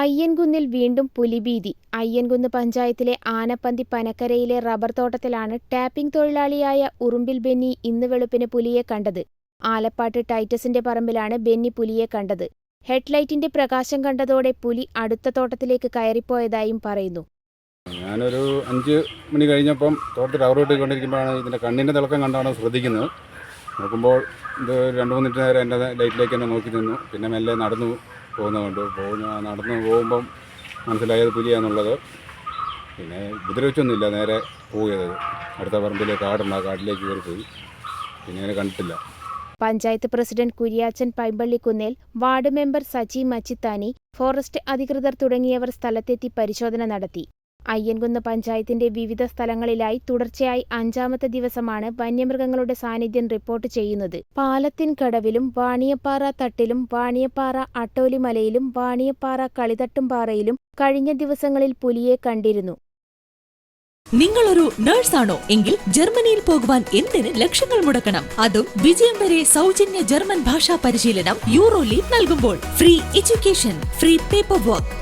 അയ്യൻകുന്നിൽ വീണ്ടും പുലിഭീതി. അയ്യൻകുന്ന് പഞ്ചായത്തിലെ Anappanthi പനക്കരയിലെ rubber തോട്ടത്തിലാണ് tapping തൊഴിലാളിയായ ഉറുമ്പിൽ ബെന്നി ഇന്ന് വെളുപ്പിന് പുലിയെ കണ്ടത്. ആലപ്പാട്ട് ടൈറ്റസിന്റെ പറമ്പിലാണ് ബെന്നി പുലിയെ കണ്ടത്. ഹെഡ്ലൈറ്റിന്റെ പ്രകാശം കണ്ടതോടെ പുലി അടുത്ത തോട്ടത്തിലേക്ക് കയറിപ്പോയതായും പറയുന്നു. ഞാനൊരു അഞ്ച് മണി കഴിഞ്ഞപ്പം തോട്ടത്തിൽ റബ്ബർ വെട്ടിക്കൊണ്ടിരിക്കുമ്പോഴാണ് ഇതിന്റെ കണ്ണിന്റെ തിളക്കം കണ്ടാണ് ശ്രദ്ധിക്കുന്നത്. നോക്കുമ്പോൾ ഇത് രണ്ട് മൂന്നിട്ട് നേരം എന്റെ ലൈറ്റിലേക്ക് തന്നെ നോക്കി നിന്നു. പിന്നെ മെല്ലെ നടന്നു. പോകുന്നതുകൊണ്ട് പോകുന്ന നടന്ന് പോകുമ്പം മനസ്സിലായത് പുലിയാന്നുള്ളത്. പിന്നെ ഉപദ്രവിച്ചൊന്നുമില്ല നേരെ പോയത്. അടുത്ത പറമ്പിലെ കാടുണ്ട് ആ കാട്ടിലേക്ക് കയറി പോയി. പിന്നെ അങ്ങനെ കണ്ടിട്ടില്ല. Panchayat president Kuriachan Paimpallikunnel ward member Saji Machithani forest അധികൃതർ തുടങ്ങിയവർ സ്ഥലത്തെത്തി പരിശോധന നടത്തി. അയ്യൻകുന്ന് പഞ്ചായത്തിന്റെ വിവിധ സ്ഥലങ്ങളിലായി തുടർച്ചയായി അഞ്ചാമത്തെ ദിവസമാണ് വന്യമൃഗങ്ങളുടെ സാന്നിധ്യം റിപ്പോർട്ട് ചെയ്യുന്നത്. പാലത്തിൻകടവിലും വാണിയപ്പാറ തട്ടിലും വാണിയപ്പാറ അട്ടോലിമലയിലും വാണിയപ്പാറ കളിതട്ടുംപാറയിലും കഴിഞ്ഞ ദിവസങ്ങളിൽ പുലിയെ കണ്ടിരുന്നു. നിങ്ങളൊരു നേഴ്സാണോ? എങ്കിൽ ജർമ്മനിയിൽ പോകുവാൻ എന്തിന് ലക്ഷങ്ങൾ മുടക്കണം? അതും വിജയം വരെ സൗജന്യ ജർമ്മൻ ഭാഷാ പരിശീലനം യൂറോ ലീഗ് നൽകുമ്പോൾ. Free education free paper work.